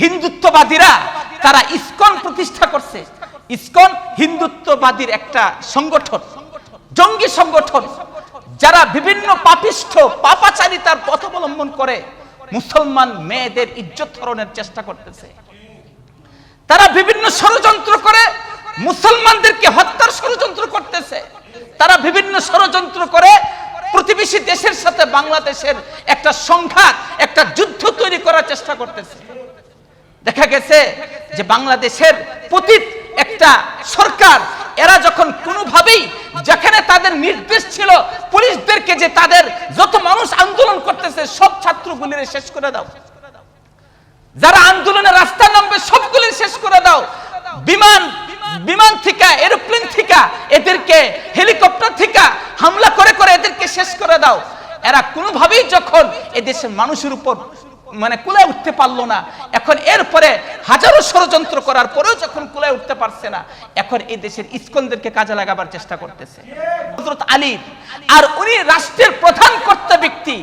হিন্দুত্ববাদীরা তারা ইসকন প্রতিষ্ঠা করছে। ইসকন হিন্দুত্ববাদীর একটা সংগঠন, জঙ্গি সংগঠন, যারা বিভিন্ন পাপিষ্ঠ, পাপাচারিতার পথ অবলম্বন করে মুসলমান মেয়েদের ইজ্জত হরণের চেষ্টা করতেছে। তারা বিভিন্ন ষড়যন্ত্র করে মুসলমানদেরকে হত্যার ষড়যন্ত্র করতেছে। তারা বিভিন্ন ষড়যন্ত্র করে প্রতিবেশী দেশের সাথে বাংলাদেশের একটা সংঘাত, একটা যুদ্ধ তৈরি করার চেষ্টা করতেছে। দেখা গেছে যে বাংলাদেশের পতীত একটা সরকার, এরা যখন কোনোভাবেই যেখানে তাদের নির্দেশ ছিল, পুলিশদেরকে যে তাদের যত মানুষ আন্দোলন করতেছে, সব ছাত্রগুলিরে শেষ করে দাও। যারা আন্দোলনের রাস্তা নামবে, সবগুলি শেষ করে দাও। বিমান বিমান থেকে, এরোপ্লেন থেকে, এদেরকে হেলিকপ্টার থেকে, হামলা করে করে এদেরকে শেষ করে দাও। এরা কোনোভাবেই যখন এদেশের মানুষের উপর মানে কুলায় উঠতে পারল না। এখন এরপরে হাজারো ষড়যন্ত্র করার পরেও যখন কুলায় উঠতে পারছে না, এখন এই দেশের ইস্কনদেরকে কাজে লাগাবার চেষ্টা করতেছে। হযরত আলী, আর উনি রাষ্ট্রের প্রধান কর্তা ব্যক্তি,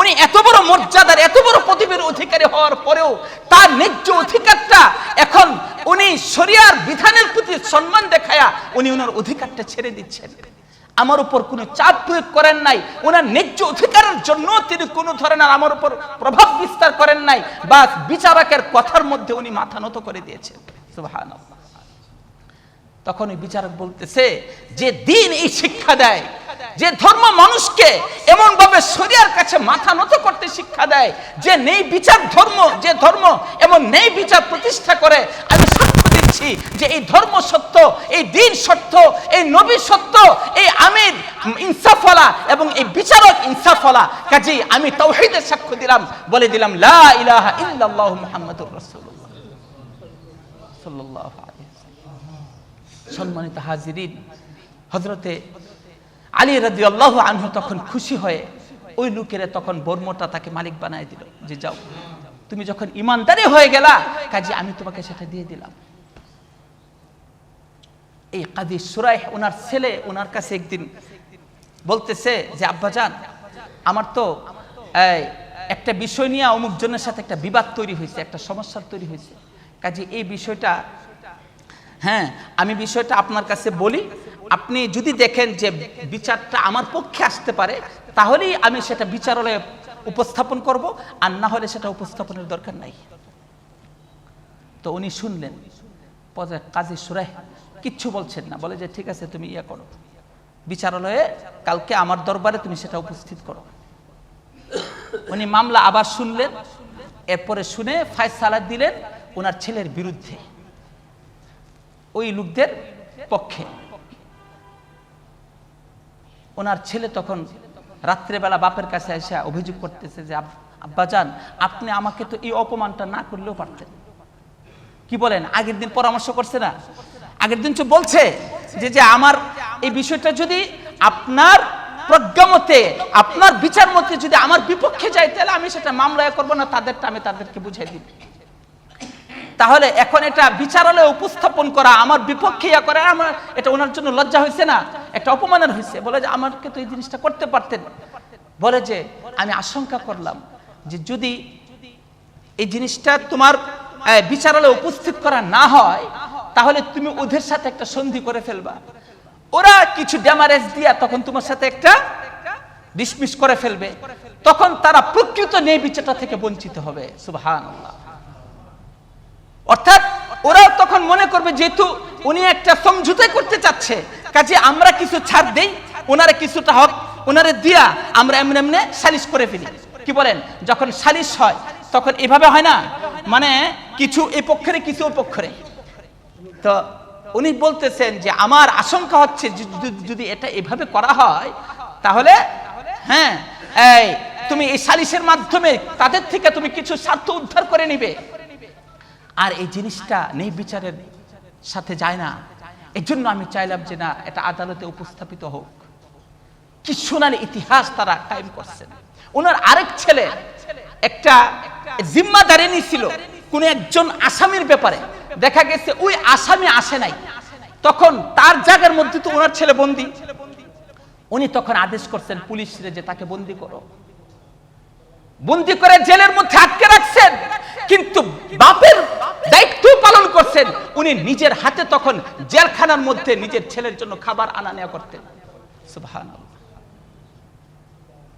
উনি এত বড় মর্যাদার, এত বড় প্রতিবের অধিকারী হওয়ার পরেও তার ন্যায্য অধিকারটা এখন উনি শরিয়ার বিধানের প্রতি সম্মান দেখায়া উনি ওনার অধিকারটা ছেড়ে দিচ্ছেন। আমার উপর কোনো চাপ প্রয়োগ করেন নাই। ওনার ন্যায্য অধিকারের জন্য তিনি কোনো ধরনের আমার উপর প্রভাব বিস্তার করেন নাই। বা বিচারকের কথার মধ্যে উনি মাথা নত করে দিয়েছেন। তখন ওই বিচারক বলতেছে, যে দিন এই শিক্ষা দেয়, যে ধর্ম মানুষকে এমন ভাবে শরিয়ার কাছে মাথা নত করতে শিক্ষা দেয়, যে নেই বিচার ধর্ম, যে ধর্ম এমন নেই বিচার প্রতিষ্ঠা করে, আমি সাক্ষ্য যে এই ধর্ম সত্য, এই দিন সত্য, এই নবী সত্য, এই আমির ইনসাফওয়ালা এবং এই বিচারক ইনসাফওয়ালা, কাজেই আমি তৌহিদের সাক্ষ্য দিলাম, বলে দিলাম, লা ইলাহা ইল্লাল্লাহু মুহাম্মাদুর রাসূলুল্লাহ সাল্লাল্লাহু সম্মানিত হাজিরিন হজরতে আলী রাজি আল্লাহ আনহু তখন খুশি হয়ে ওই লোকেরা তখন বর্মটা তাকে মালিক বানায় দিল, যে যাও, তুমি যখন ইমানদারি হয়ে গেলা, কাজে আমি তোমাকে সেটা দিয়ে দিলাম। এই কাজী সুরাই ওনার ছেলে ওনার কাছে একদিন বলতেছে যে আব্বাজান আমার তো একটা বিষয় নিয়ে অমুক জনের সাথে একটা বিবাদ তৈরি হয়েছে, একটা সমস্যা তৈরি হয়েছে। কাজে, এই বিষয়টা হ্যাঁ আমি বিষয়টা আপনার কাছে বলি। আপনি যদি দেখেন যে বিচারটা আমার পক্ষে আসতে পারে, তাহলেই আমি সেটা বিচারালয়ে উপস্থাপন করব, আর না হলে সেটা উপস্থাপনের দরকার নাই। তো উনি শুনলেন কাজী সুরাই কিচ্ছু বলছেন না। বলে যে, ঠিক আছে, তুমি ইয়ে করো। বিচারালয়ে কালকে আমার দরবারে তুমি সেটা উপস্থিত করো। উনি মামলা আবার শুনলেন। এরপরে শুনে ফায়সালা দিলেন ওনার ছেলের বিরুদ্ধে। ওই লোকদের পক্ষে। ওনার ছেলে তখন রাত্রেবেলা বাপের কাছে এসে অভিযোগ করতেছে যে, আব- আব্বাজান, আপনি আমাকে তো এই অপমানটা না করলেও পারতেন। কি বলেন? আগের দিন পরামর্শ করছে না? আগের দিন তো বলছে যে যে আমার এই বিষয়টা যদি আপনার প্রজ্ঞামতে আপনার বিচার মতে যদি আমার বিপক্ষে যায়, তাহলে আমি সেটা মামলায় করব না, তাদেরটা আমি তাদেরকে বুঝাই দিব। তাহলে এখন এটা বিচারালয়ে উপস্থাপন করা, আমার বিপক্ষে ইয়া করা, আমার এটা ওনার জন্য লজ্জা হয়েছে না? একটা অপমানের হয়েছে। বলে যে আমাকে তো এই জিনিসটা করতে পারতেন। বলে যে, আমি আশঙ্কা করলাম যে, যদি এই জিনিসটা তোমার বিচারালয়ে উপস্থিত করা না হয় তাহলে তুমি ওদের সাথে একটা সন্ধি করে ফেলবা। ওরা কিছু ড্যামারেজ দিয়া তখন তোমার সাথে একটা ডিসমিস করে ফেলবে। তখন তারা প্রকৃত ন্যায় বিচারটা থেকে বঞ্চিত হবে। সুবহানাল্লাহ। অর্থাৎ ওরাও তখন মনে করবে, যেহেতু উনি একটা সমঝোতা করতে চাচ্ছে, কাজে আমরা কিছু ছাড় দেই, ওনারা কিছুটা হক, ওনারে দিয়া আমরা এমনি এমনি সালিশ করে ফেলি। কি বলেন? যখন সালিশ হয়, তখন এভাবে হয় না? মানে কিছু এ পক্ষরে, কিছু ও পক্ষরে। তো উনি বলতেছেন যে আমার আশঙ্কা হচ্ছে যদি- এটা এভাবে করা হয়, তাহলে হ্যাঁ এই, তুমি এই সালিশের মাধ্যমে তাদের থেকে তুমি কিছু স্বার্থ উদ্ধার করে নিবে। আর এই জিনিসটা নেই বিচারের সাথে যায় না। এই জন্য আমি চাইলাম যে না, এটা আদালতে উপস্থাপিত হোক। কি সোনালি ইতিহাস তারা কায়েম করছেন। ওনার আরেক ছেলে একটা জিম্মাদারি নিছিল কোন একজন আসামির ব্যাপারে দেখা গেছে, ওই আসামি আসে নাই। তখন তার জায়গার মধ্যে তো ওনার ছেলে বন্দি। উনি তখন আদেশ করছেন, পুলিশরে যে তাকে বন্দি করো। বন্দি করে জেলের মধ্যে আটকে রাখছেন, কিন্তু বাপের দায়িত্ব পালন করছেন। উনি নিজের হাতে তখন জেলখানার মধ্যে নিজের ছেলের জন্য খাবার আনা নেওয়া করতেন।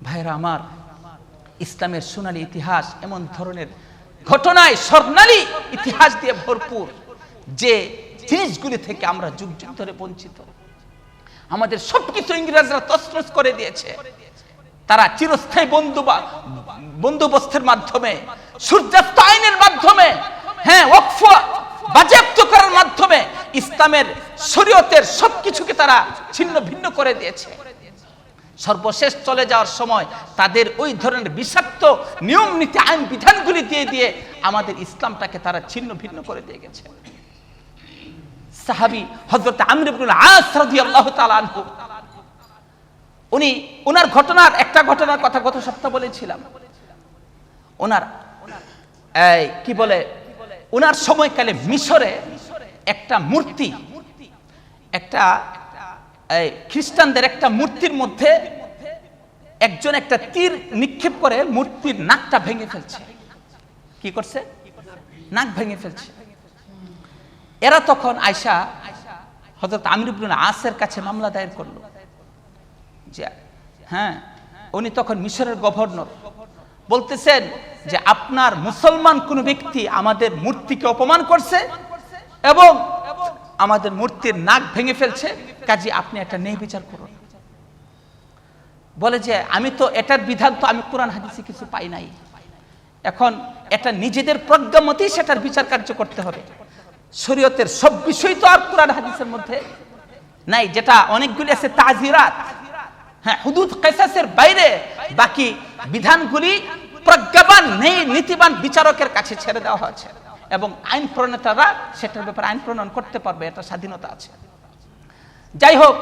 ভাইরা আমার, ইসলামের সোনালী ইতিহাস এমন ধরনের ঘটনায় স্বর্ণালী ইতিহাস দিয়ে ভরপুর, যে জিনিসগুলি থেকে আমরা যুগ যুগ ধরে বঞ্চিত। আমাদের সবকিছু ইংরেজরা তসনস করে দিয়েছে। তারা চিরস্থায়ী বন্ধু বা বন্দোবস্তের মাধ্যমে, সূর্যাস্ত আইনের মাধ্যমে হ্যাঁ ওকফ বাজেয়াপ্ত করার মাধ্যমে ইসলামের শরীয়তের সবকিছুকে তারা ছিন্ন ভিন্ন করে দিয়েছে। সর্বশেষ চলে যাওয়ার সময় তাদের ওই ধরনের বিষাক্ত নিয়ম নীতি, আইন বিধানগুলি দিয়ে দিয়ে আমাদের ইসলামটাকে তারা ছিন্ন ভিন্ন করে দিয়ে গেছে। সাহাবি হজরত উনি ওনার ঘটনার একটা ঘটনার কথা গত সপ্তাহ বলেছিলাম। ওনার কি বলে ওনার সময়কালে মিশরে একটা মূর্তি, একটা এই খ্রিস্টানদের একটা মূর্তির মধ্যে একজন একটা তীর নিক্ষেপ করে মূর্তির নাকটা ভেঙে ফেলছে। কি করছে? নাক ভেঙে ফেলছে। এরা তখন আয়সা হজরত আমির ইবনুল আসের কাছে মামলা দায়ের করল। যে হ্যাঁ উনি তখন মিশরের গভর্নর। বলতেছেন যে, আপনার মুসলমান কোন ব্যক্তি আমাদের মূর্তিকে অপমান করছে এবং আমাদের মূর্তির নাক ভেঙে ফেলছে, কাজে আপনি একটা নেই বিচার করুন। বলে যে, আমি তো এটার বিধান তো আমি কোরআন, হাদিসে কিছু পাই নাই। এখন এটা নিজেদের প্রজ্ঞা মতেই সেটার বিচার কার্য করতে হবে। শরীয়তের সব বিষয় তো আর কোরআন, হাদিসের মধ্যে নাই, যেটা অনেকগুলি আছে, তাজিরাত। হ্যাঁ হুদুদ, কেসাসের বাইরে বাকি বিধানগুলি প্রজ্ঞাবান নেই নীতিবান বিচারকের কাছে ছেড়ে দেওয়া হয়েছে। এবং আইন প্রণেতারা সেটার ব্যাপারে আইন প্রণয়ন করতে পারবে, এটা স্বাধীনতা আছে। যাই হোক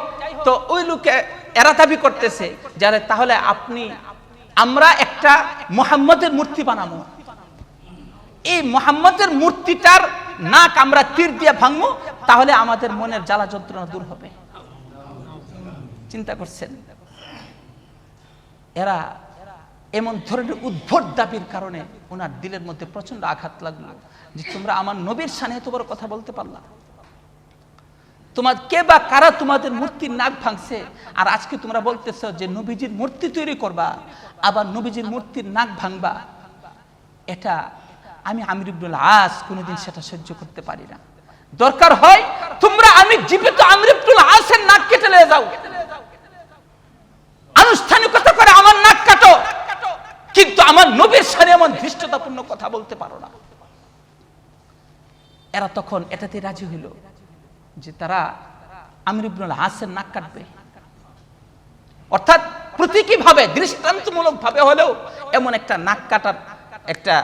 তো ওই লোকে এরা দাবি করতেছে যারা তাহলে আপনি, আমরা একটা মোহাম্মদের মূর্তি বানাবো। এই মোহাম্মদের মূর্তিটার নাক আমরা তীর দিয়ে ভাঙবো, তাহলে আমাদের মনের জ্বালা যন্ত্রণা দূর হবে। চিন্তা করছেন? এরা এমন ধরনের উদ্ভট দাবির কারণে ওনার দিলের মধ্যে প্রচণ্ড আঘাত লাগল যে তোমরা আমার নবীর সানে এত বড় কথা বলতে পারলা। তোমার কে বা কারা তোমাদের মূর্তির নাক ভাঙছে? আর আজকে তোমরা বলতেছো যে নবীজির মূর্তি তৈরি করবা, আবার নবীজির মূর্তির নাক ভাঙবা। এটা আমি আমির ইবনুল আস কোনোদিন সেটা সহ্য করতে পারি না। দরকার হয় তোমরা আমি জীবিত আমির ইবনুল আসের নাক কেটে নিয়ে যাও আনুষ্ঠানিকতা করে আমার নাক কাটো কিন্তু আমার নবীর সাথে এমন ধৃষ্টতাপূর্ণ কথা বলতে পারো না। এরা তখন এটাতে রাজি হইল যে তারা আমির ইবনুল হাসের নাক কাটবে। অর্থাৎ প্রতীকী ভাবে দৃষ্টান্তমূলক ভাবে হলেও এমন একটা নাক কাটার একটা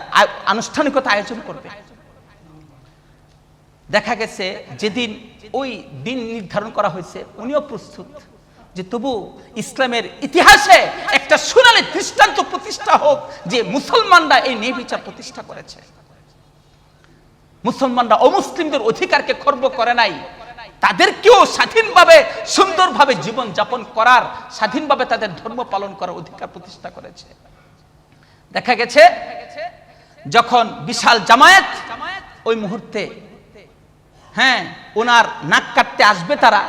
আনুষ্ঠানিকতা আয়োজন করবে। দেখা গেছে যেদিন ওই দিন নির্ধারণ করা হয়েছে, উনিও প্রস্তুত। যে তবু ইসলামের ইতিহাসে একটা সোনালী দৃষ্টান্ত প্রতিষ্ঠা হোক যে মুসলমানরা এই ন্যায় বিচার প্রতিষ্ঠা করেছে। মুসলমানরা অমুসলিমদের অধিকারকে খর্ব করে নাই। তাদেরকেও স্বাধীনভাবে, সুন্দরভাবে জীবন যাপন করার, স্বাধীনভাবে তাদের ধর্ম পালন করার অধিকার প্রতিষ্ঠা করেছে। দেখা গেছে, যখন বিশাল জামায়াত ওই মুহূর্তে হ্যাঁ ওনার নাক কাটতে আসবে তারা,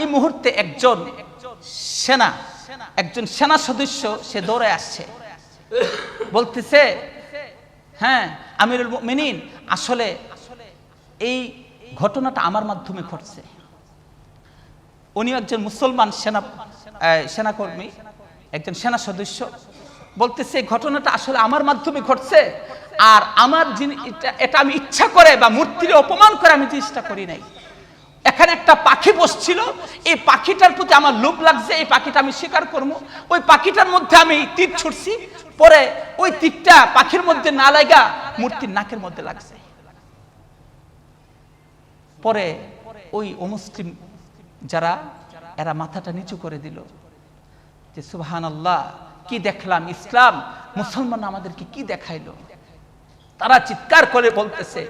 এই মুহূর্তে একজন সেনা, একজন সেনা সদস্য সে দৌড়ে আসছে। বলতেছে হ্যাঁ আমিরুল মিনিন আসলে এই ঘটনাটা আমার মাধ্যমে ঘটছে। উনি একজন মুসলমান সেনা সেনাকর্মী, একজন সেনা সদস্য। বলতেছে ঘটনাটা আসলে আমার মাধ্যমে ঘটছে, আর আমার এটা আমি ইচ্ছা করে বা মূর্তির অপমান করে আমি জিনিসটা করি নাই। এখানে একটা পাখি বসছিল, এই পাখিটার প্রতি আমার লোভ লাগছে, এই পাখিটা আমি শিকার করব। ওই পাখিটার মধ্যে আমি তীর ছুটছি, পরে ওই তীরটা পাখির মধ্যে না লাগা মূর্তির নাকের মধ্যে লাগছে। পরে ওই অমুসলিম যারা, এরা মাথাটা নিচু করে দিল যে সুবহান আল্লাহ কি দেখলাম ইসলাম? মুসলমান আমাদেরকে কি দেখাইলো? তারা চিৎকার করে বলতেছে,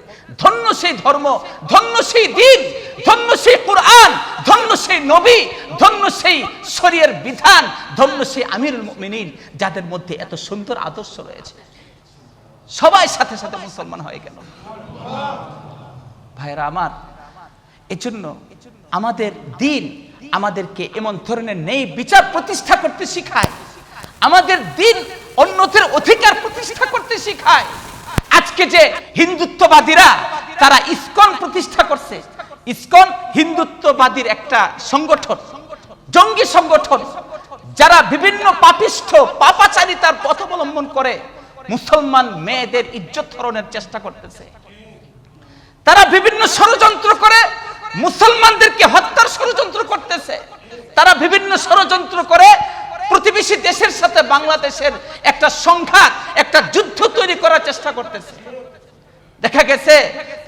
ধন্য সেই ধর্ম, ধন্য সেই দিন, ধন্য সেই কোরআন, ধন্য সেই নবী, ধন্য সেই শরীরের বিধান, ধন্য সেই আমিরুল মুমিনিন, যাদের মধ্যে এত সুন্দর আদর্শ রয়েছে। সবাই সাথে সাথে মুসলমান হয়ে গেল। ভাইরা আমার, এজন্য আমাদের দিন আমাদেরকে এমন ধরনের নেই বিচার প্রতিষ্ঠা করতে শিখায়। আমাদের দিন অন্যদের অধিকার প্রতিষ্ঠা করতে শিখায়। আজকে যে হিন্দুত্ববাদীরা তারা ইসকন প্রতিষ্ঠা করছে, ইসকন হিন্দুত্ববাদীর একটা সংগঠন, জঙ্গি সংগঠন, যারা বিভিন্ন পাপিষ্ঠ, পাপাচারিতার পথ অবলম্বন করে মুসলমান মেয়েদের ইজ্জত ধরনের চেষ্টা করতেছে। তারা বিভিন্ন ষড়যন্ত্র করে মুসলমানদেরকে হত্যার ষড়যন্ত্র করতেছে। তারা বিভিন্ন ষড়যন্ত্র করে প্রতিবেশী দেশের সাথে বাংলাদেশের একটা সংঘাত, একটা যুদ্ধ করার চেষ্টা করতেছে। দেখা গেছে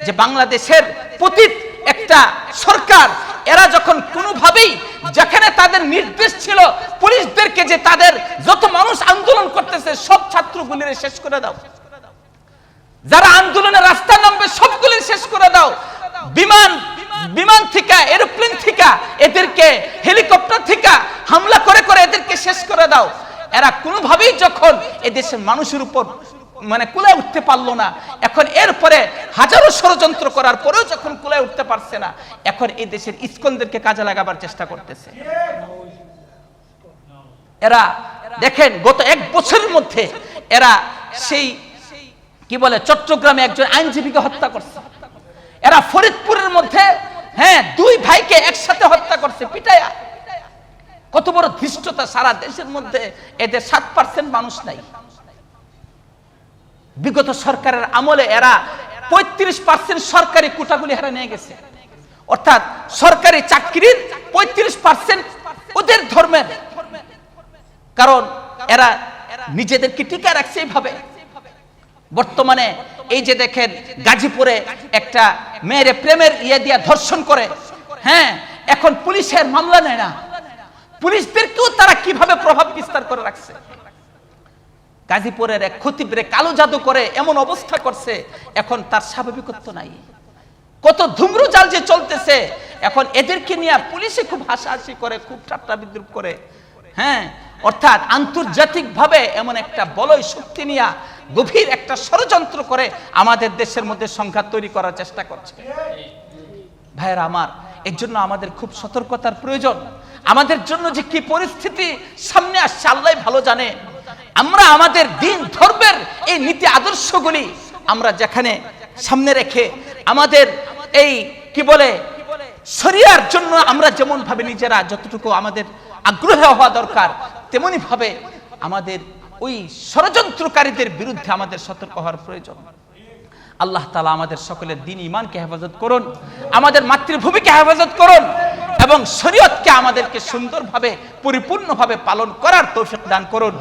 যে বাংলাদেশের পতীত একটা সরকার, এরা যখন কোনোভাবেই যেখানে তাদের নির্দেশ ছিল, পুলিশদেরকে যে তাদের যত মানুষ আন্দোলন করতেছে, সব ছাত্রগুলিরে শেষ করে দাও। যারা আন্দোলনে রাস্তা নামবে, সবগুলি শেষ করে দাও। বিমান বিমান থেকে, এরোপ্লেন থেকে, এদেরকে হেলিকপ্টার থেকে, হামলা করে করে এদেরকে শেষ করে দাও। এরা কোনোভাবেই যখন এদেশের মানুষের উপর মানে কুলায় উঠতে পারল না। এখন এরপরে হাজারো ষড়যন্ত্র করার পরেও যখন কুলায় উঠতে পারছে না, এখন এই দেশের ইস্কনদেরকে কাজে লাগাবার চেষ্টা করতেছে। এরা, দেখেন, গত এক বছরের মধ্যে এরা সেই, কি বলে, চট্টগ্রামে একজন আইনজীবীকে হত্যা করছে। এরা ফরিদপুরের মধ্যে হ্যাঁ দুই ভাইকে একসাথে হত্যা করছে পিটায়া কত বড় ধৃষ্টতা সারা দেশের মধ্যে, এদের সাত পার্সেন্ট মানুষ নাই। বিগত সরকারের আমলে এরা পঁয়ত্রিশ পার্সেন্ট সরকারি কোটাগুলি হারা নিয়ে গেছে। অর্থাৎ সরকারি চাকরির পঁয়ত্রিশ পার্সেন্ট ওদের ধর্মের কারণ এরা নিজেদেরকে টিকা রাখছে এইভাবে। বর্তমানে এই যে দেখেন গাজীপুরে একটা মেয়েরে প্রেমের ইয়ে দিয়া ধর্ষণ করে। হ্যাঁ এখন পুলিশের মামলা নেয় না। পুলিশদেরকেও তারা কীভাবে প্রভাব বিস্তার করে রাখছে? গাজীপুরের এক খতিবরে কালো জাদু করে এমন অবস্থা করছে, এখন তার স্বাভাবিকত্ব নাই। কত ধুমরু জাল যে চলতেছে, এখন এদেরকে নিয়ে পুলিশে খুব হাসাহাসি করে, খুব ঠাট্টা বিদ্রুপ করে। হ্যাঁ অর্থাৎ আন্তর্জাতিক ভাবে এমন একটা বলয় শক্তি নিয়ে গভীর একটা ষড়যন্ত্র করে আমাদের দেশের মধ্যে সংঘাত তৈরি করার চেষ্টা করছে। ভাইয়েরা আমার, এর জন্য আমাদের খুব সতর্কতার প্রয়োজন। আমাদের জন্য যে কি পরিস্থিতি সামনে আসছে আল্লাহ ভালো জানে। আমরা আমাদের দিন ধর্মের এই নীতি আদর্শগুলি আমরা যেখানে সামনে রেখে আমাদের এই কি বলে, শরিয়ার জন্য আমরা যেমন ভাবে নিজেরা যতটুকু আমাদের আগ্রহ হওয়া দরকার তেমনি ভাবে আমাদের ওই ষড়যন্ত্রকারীদের বিরুদ্ধে আমাদের সতর্ক হওয়ার প্রয়োজন। আল্লাহ তালা আমাদের সকলের দিন ইমানকে হেফাজত করুন, আমাদের মাতৃভূমিকে হেফাজত করুন এবং শরীয়তকে আমাদেরকে সুন্দরভাবে, পরিপূর্ণভাবে পালন করার তৌফিক দান করুন।